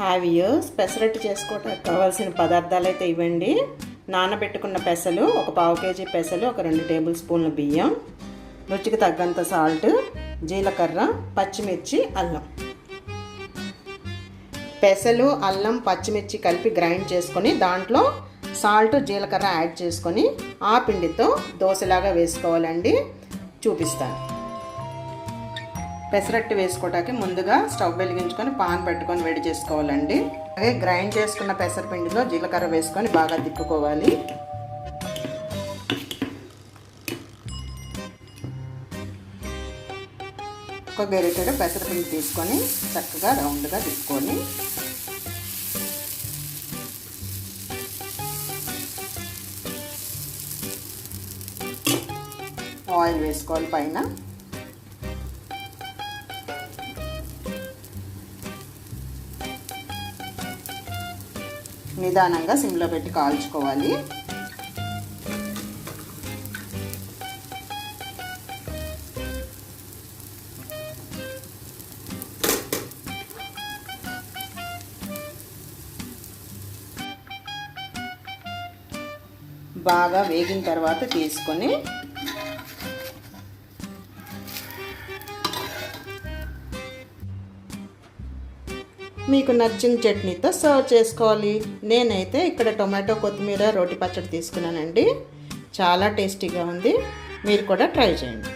Have years pesarattu చేసుకోవడానికి కావాల్సిన పదార్థాలు అయితే ఇవ్వండి. నానబెట్టుకున్న పెసలు ఒక పావు కేజీ పెసలు ఒక రెండు టేబుల్ స్పూన్ల బియ్యం రుచికి తగ్గంత సాల్ట్ జీలకర్ర పచ్చిమిర్చి అల్లం. పెసలు అల్లం పచ్చిమిర్చి కలిపి గ్రైండ్ చేసుకొని దాంట్లో సాల్ట్ జీలకర్ర యాడ్ చేసుకొని ఆ పిండితో దోశలాగా వేసుకోవాలండి. చూపిస్తాను. పెసరట్టు వేసుకోవటానికి ముందుగా స్టవ్ వెలిగించుకొని పాన్ పెట్టుకొని వేడి చేసుకోవాలండి. అలాగే గ్రైండ్ చేసుకున్న పెసరపిండిలో జీలకర్ర వేసుకొని బాగా తిప్పుకోవాలి. ఒక గెరిటెడు పెసరపిండి తీసుకొని చక్కగా రౌండ్గా తిప్పుకొని ఆయిల్ వేసుకోవాలి పైన. నిదానంగా సిమ్లో పెట్టి కాల్చుకోవాలి. బాగా వేగిన తర్వాత తీసుకొని మీకు నచ్చిన చట్నీతో సర్వ్ చేసుకోవాలి. నేనైతే ఇక్కడ టొమాటో కొత్తిమీర రోటి పచ్చడి తీసుకున్నానండి. చాలా టేస్టీగా ఉంది. మీరు కూడా ట్రై చేయండి.